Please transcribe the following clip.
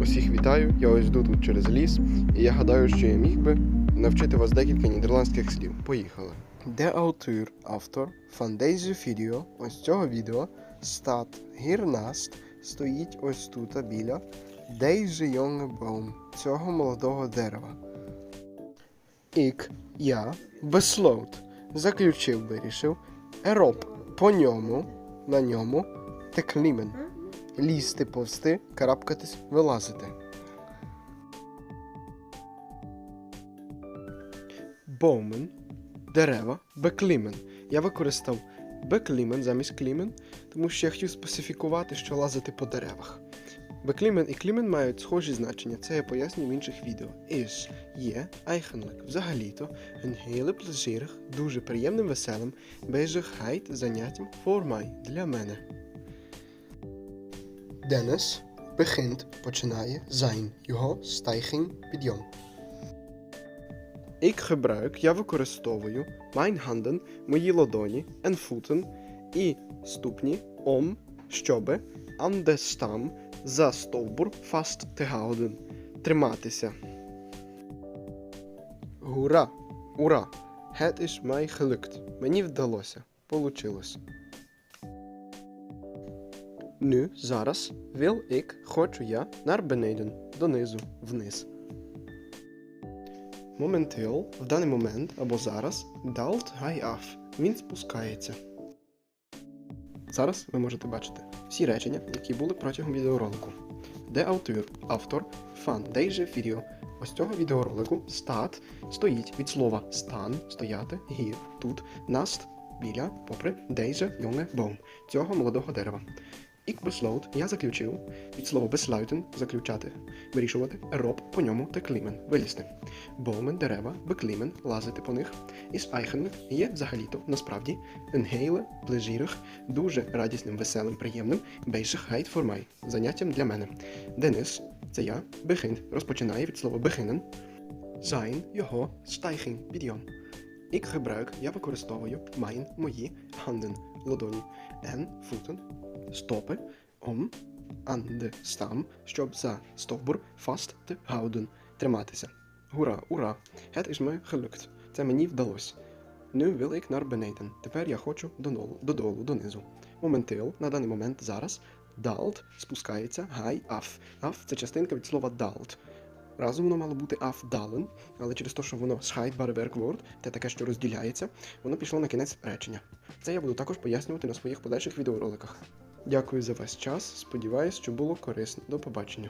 Усіх вітаю, я ось йду тут через ліс, і я гадаю, що я міг би навчити вас декілька нідерландських слів. Поїхали. De auteur, автор deze video, ось цього відео, staat hiernaast, стоїть ось тут біля. Jonge boom, цього молодого дерева. Ik, я, besloot, заключив, вирішив, erop, по ньому, на ньому, klimmen, лізти, повсти, карабкатись, вилазити. Боумен дерева, беклімен. Я використав беклімен замість клімен, тому що я хотів специфікувати, що лазити по деревах. Беклімен і клімен мають схожі значення, це я поясню в інших відео. Is є eigenlijk, взагалі-то, hele дуже приємним, веселим, bezigheid, заняттям mij, для мене. Денис begint, починає, zijn, його stijging, підйом. Ik gebruik, я використовую mijn handen, мої ладоні, en voeten і ступні, om, щоби, aan de stam, за стовбур, vast te houden, триматися. Гура, ура! Het is mij gelukt. Мені вдалося. Получилось. Nu, зараз, wil ik, хочу я, naar beneden, донизу, вниз. Моментил, в даний момент або зараз, daalt hij af. Він спускається. Зараз ви можете бачити всі речення, які були протягом відеоролику. Де автор, автор, фан, deze video. Ось цього відеоролику стат стоїть від слова стан, стояти, гір, тут, наст, біля, попри, deze jonge boom, цього молодого дерева. Ik besloot, я заключив, від слова besluiten, заключати, вирішувати, erop, по ньому, те клімен, вилізти. Боумен, дерева, беклімен, лазити по них. Is eigenlijk є взагалі-то, насправді, een hele дуже радісним, веселим, приємним, bezigheid voor mij, заняттям для мене. Денис, це я, begint, розпочинає від слова beginnen. Zijn, його, stijging, підйом. Ik gebruik, я використовую, mijn, мої, handen, ладоні, en, voeten, стопи, om, aan de stam, щоб за стовбур, vast te houden, триматися. Гура, ура! Het is me gelukt. Це мені вдалося. Nu wil ik naar beneden. Тепер я хочу додолу, додолу, донизу. Моментил, на даний момент зараз. Daalt спускається, гай, аф. Аф це частинка від слова daalt. Разом воно мало бути Афдален, але через те, що воно scheidbare werkwoord, те таке, що розділяється, воно пішло на кінець речення. Це я буду також пояснювати на своїх подальших відеороликах. Дякую за весь час. Сподіваюсь, що було корисно. До побачення.